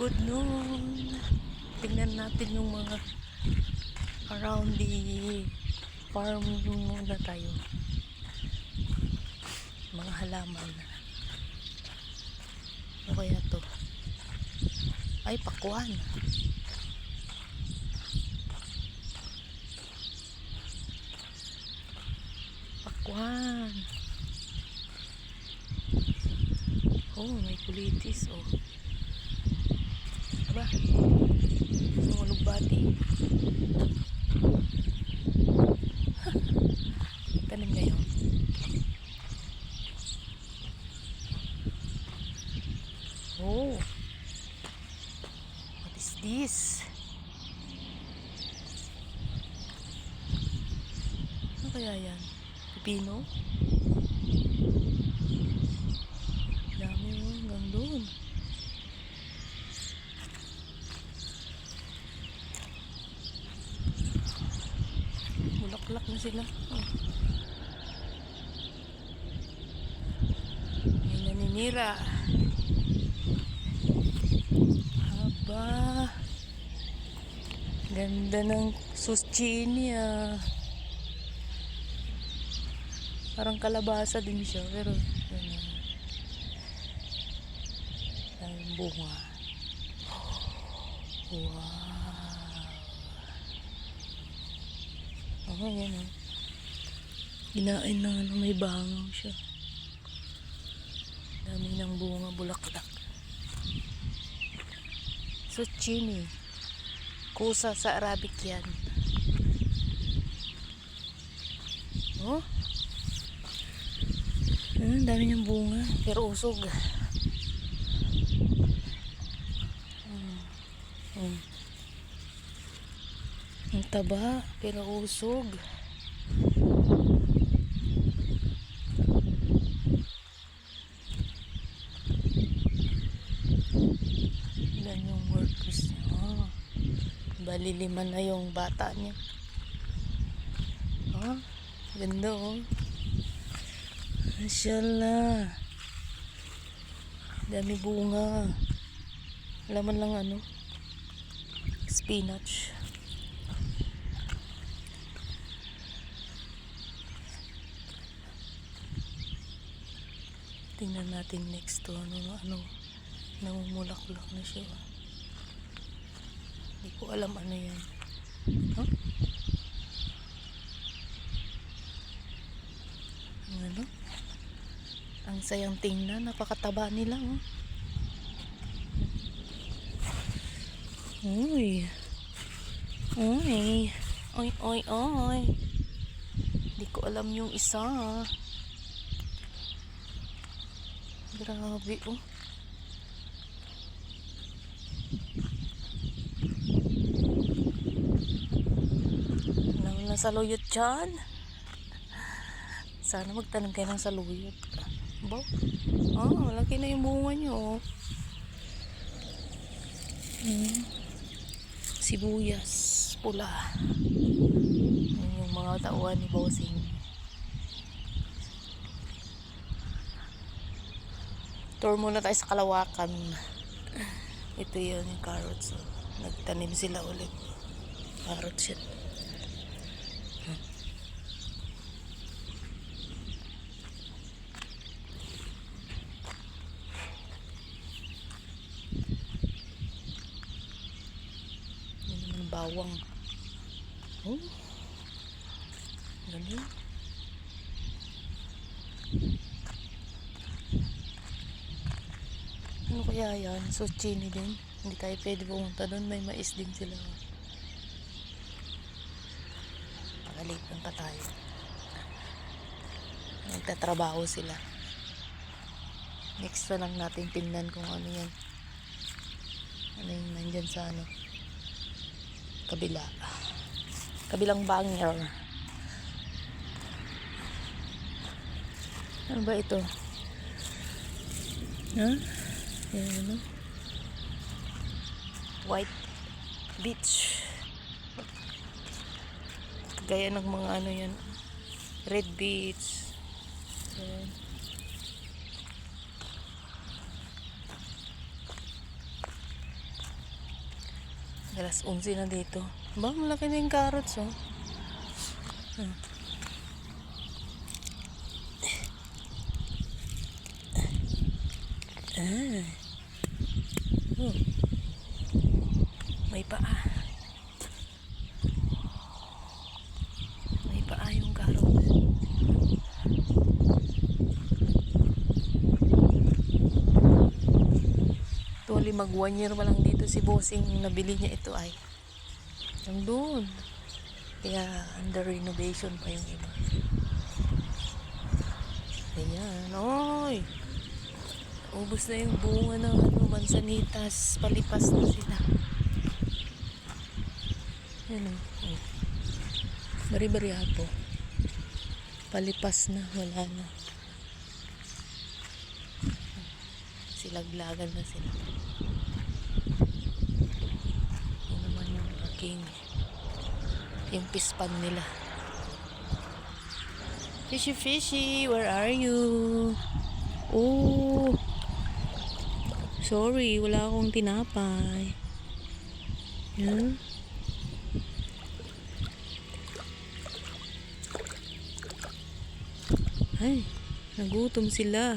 Good noon. Tingnan natin yung mga around the farm muna tayo. Mga halaman. Ano kaya to? Ay, pakwan. Pakwan. Oh, may kulitis. Oh. Aba. Mga lugbati. Tanim ngayon. Oh. What is this? Ano kaya yan? Pipino? Dami mo hanggang doon. Bulaklak na sila. Oh. May naninira. Haba. Ganda ng suschini ah. Parang kalabasa din siya, pero ano, ang bunga. Wow. Oh, yan oh. Ginain na ano, may bangaw siya. Dami ng bunga, bulaklak. Zucchini. Kusa sa Arabic yan. Oh. Ah, ang dami niyang bunga. Pero usog. Hmm. Hmm. Taba, pero usog. Ilan yung workers niya. Oh. Bali lima na yung bata niya. Oh, ganda oh. Mashallah. Dami bunga. Laman lang ano. Spinach. Tingnan natin next to ano ano namumulaklak na siya. Hindi ko alam ano yan. Huh? Ano? Ang sayang tingnan, napakataba nila oh. Uy. Uy. Oy, oy, oy. Hindi ko alam yung isa. Grabe oh. Naman na saluyot dyan. Sana magtanong kayo ng saluyot. Ba? Ah, malaki na yung bunga nyo. oh. Hmm. Sibuyas. Pula. Yan yung mga tauhan ni Bossing. Tour muna tayo sa Kalawakan. Ito yun yung carrots. oh. Nagtanim sila ulit. Carrots yun. Naman bawang. Oh. Ganun. Ano kaya yan? Zucchini din. Hindi tayo pwede pumunta doon. May mais din sila. Pagalit lang pa tayo. Nagtatrabaho sila. Next na lang natin tingnan kung ano yan. Ano yung nandyan sa ano. Kabila. Kabilang banger. Ano ba ito? Ha? Yan ano? White beach. Gaya ng mga ano yan. Red beach. Yan. Alas 11 na dito. Ba, malaki na yung carrots, oh. Hmm. Ah. May paa. May paa yung carrots. Tuwali mag one year pa lang dito si Bossing nabili niya ito ay. Nandun. Kaya under renovation pa yung iba. Ayan. Oy! Ubus na yung bunga ng ano, mansanitas. Palipas na sila. Yan o. Oh. Bari-bari hapo. Palipas na. Wala na. Silaglagan na sila. Yan naman yung aking yung pispan nila. Fishy fishy, where are you? Oh. Sorry, wala akong tinapay. Yan. Ay, nagutom sila.